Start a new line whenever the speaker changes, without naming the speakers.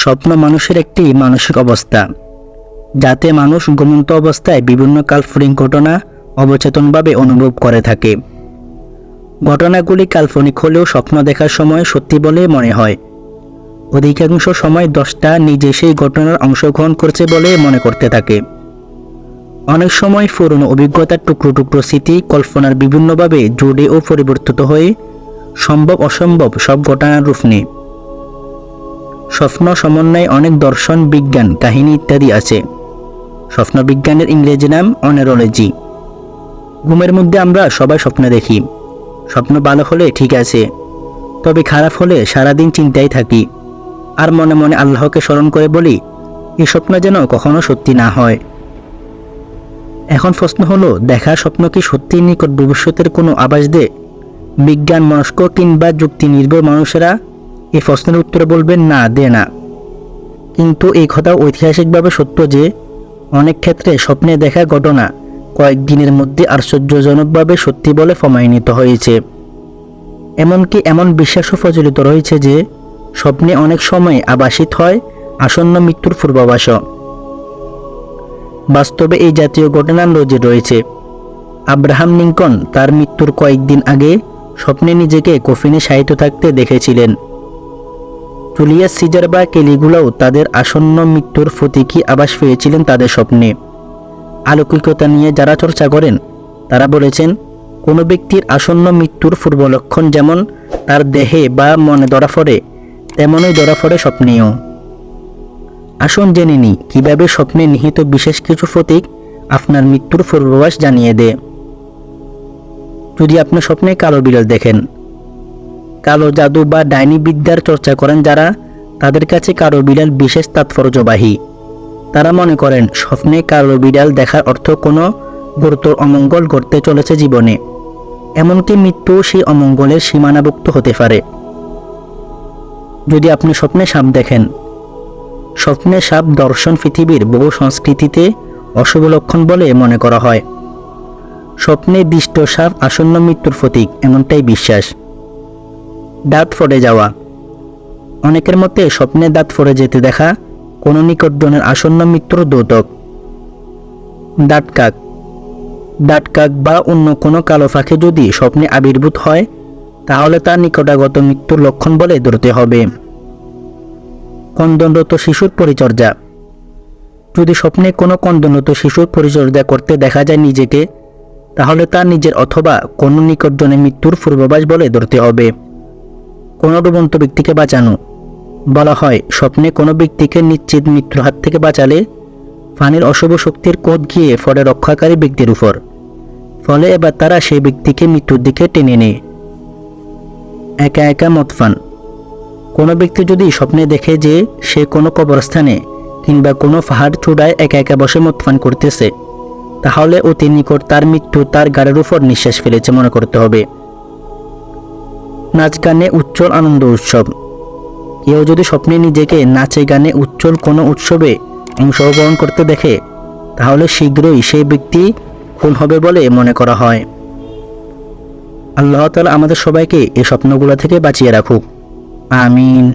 স্বপ্ন মানুষের একটি মানসিক অবস্থা। যাতে মানুষ ঘুমন্ত অবস্থায় বিভিন্ন কাল্পনিক ঘটনা অবচেতনভাবে অনুভব করে থাকে। ঘটনাগুলি কাল্পনিক হলেও স্বপ্ন দেখার সময় সত্যি বলে মনে হয়। অধিকাংশ সময় দশটা নিজে সেই ঘটনার অংশগ্রহণ করছে বলে মনে করতে থাকে। অনেক সময় পুরনো অভিজ্ঞতার টুকরো টুকরো স্মৃতি কল্পনার বিভিন্নভাবে জুড়ে ও পরিবর্তিত হয়ে সম্ভব অসম্ভব সব ঘটনার রূপ নেয়। স্বপ্ন সমন্বয়ে অনেক দর্শন, বিজ্ঞান, কাহিনী ইত্যাদি আছে। স্বপ্ন বিজ্ঞানের ইংরেজি নাম অনেরোলজি। ঘুমের মধ্যে আমরা সবাই স্বপ্ন দেখি। স্বপ্ন ভালো হলে ঠিক আছে, তবে খারাপ হলে সারাদিন চিন্তায় থাকি। আর মনে মনে আল্লাহকে স্মরণ করে বলি এই স্বপ্ন যেন কখনো সত্যি না হয়। এখন প্রশ্ন হলো দেখা স্বপ্ন কি সত্যি নিকট ভবিষ্যতের কোনো আবাস দেয়? বিজ্ঞান, মনস্ক কিংবা যুক্তি নির্ভর মানুষেরা এই প্রশ্নের উত্তরে বলবেন, না, দে না। কিন্তু এই কথা ঐতিহাসিকভাবে সত্য যে, অনেক ক্ষেত্রে স্বপ্নে দেখা ঘটনা কয়েকদিনের মধ্যে আশ্চর্যজনকভাবে সত্যি বলে প্রমাণিত হয়েছে। এমনকি এমন বিশ্বাসও প্রচলিত রয়েছে যে, স্বপ্নে অনেক সময় আবাসিত হয় আসন্ন মৃত্যুর পূর্বাভাস। বাস্তবে এই জাতীয় ঘটনা নজির রয়েছে। আব্রাহাম লিঙ্কন তার মৃত্যুর কয়েকদিন আগে স্বপ্নে নিজেকে কফিনে শায়িত থাকতে দেখেছিলেন। জুলিয়াস সিজার বা কেলিগুলাও তাদের আসন্ন মৃত্যুর প্রতীকী আবাস পেয়েছিলেন তাদের স্বপ্নে। আলৌকিকতা নিয়ে যারা চর্চা করেন, তারা বলেছেন, কোনো ব্যক্তির আসন্ন মৃত্যুর পূর্ব লক্ষণ যেমন তার দেহে বা মনে ধরা পড়ে, তেমনই ধরা পড়ে স্বপ্নেও। আসুন জেনে নিই, কীভাবে স্বপ্নে নিহিত বিশেষ কিছু প্রতীক আপনার মৃত্যুর পূর্বাভাস জানিয়ে দেয়। যদি আপনি স্বপ্নে কালো বিড়াল দেখেন কালো জাদু বা ডাইনি বিদ্যার চর্চা করেন যারা তাদের কাছে কালো বিড়াল বিশেষ তাৎপর্যবাহী। তারা মনে করেন, স্বপ্নে কালো বিড়াল দেখার অর্থ কোনো গুরুতর অমঙ্গল ঘটতে চলেছে জীবনে। এমনকি মৃত্যু সেই অমঙ্গলের সীমানাভুক্ত হতে পারে। যদি আপনি স্বপ্নে সাপ দেখেন, স্বপ্নে সাপ দর্শন পৃথিবীর বহু সংস্কৃতিতে অশুভ লক্ষণ বলে মনে করা হয়। স্বপ্নে দৃষ্ট সাপ আসন্ন মৃত্যুর প্রতীক, এমনটাই বিশ্বাস। দাঁত ফড়ে যাওয়া। অনেকের মতে স্বপ্নে দাঁত ফড়ে যেতে দেখা কোনো নিকটজনের আসন্ন মৃত্যুর দ্যোতক দাঁত কাক। বা অন্য কোনো কালো ফাঁকে যদি স্বপ্নে আবির্ভূত হয়, তাহলে তার নিকটাগত মৃত্যুর লক্ষণ বলে ধরতে হবে। কন্দনরত শিশুর পরিচর্যা। যদি স্বপ্নে কোনো কন্দনরত শিশুর পরিচর্যা করতে দেখা যায় নিজেকে, তাহলে তার নিজের অথবা কোনো নিকটজনের মৃত্যুর পূর্বাভাস বলে ধরতে হবে। কোনো ডুবন্ত ব্যক্তিকে বাঁচানো। বলা হয়, স্বপ্নে কোনো ব্যক্তিকে নিশ্চিত মৃত্যুর হাত থেকে বাঁচালে ফানির অশুভ শক্তির কোদ গিয়ে ফলে রক্ষাকারী ব্যক্তির উপর। ফলে এবার তারা সেই ব্যক্তিকে মৃত্যুর দিকে টেনে নেয়। একা একা মতফান কোনো ব্যক্তি যদি স্বপ্নে দেখে যে সে কোনো কবরস্থানে কিংবা কোনো পাহাড় চূড়ায় একা একা বসে মতফান করতেছে, তাহলে অতি নিকট তার মৃত্যু তার গাড়ির উপর নিঃশ্বাস ফেলেছে মনে করতে হবে। নাচ গানে উজ্জ্বল আনন্দ উৎসব। কেউ যদি স্বপ্নে নিজেকে নাচে গানে উজ্জ্বল কোনো উৎসবে অংশগ্রহণ করতে দেখে, তাহলে শীঘ্রই সেই ব্যক্তি খুন হবে বলে মনে করা হয়। আল্লাহ তালা আমাদের সবাইকে এই স্বপ্নগুলো থেকে বাঁচিয়ে রাখুক। আমিন।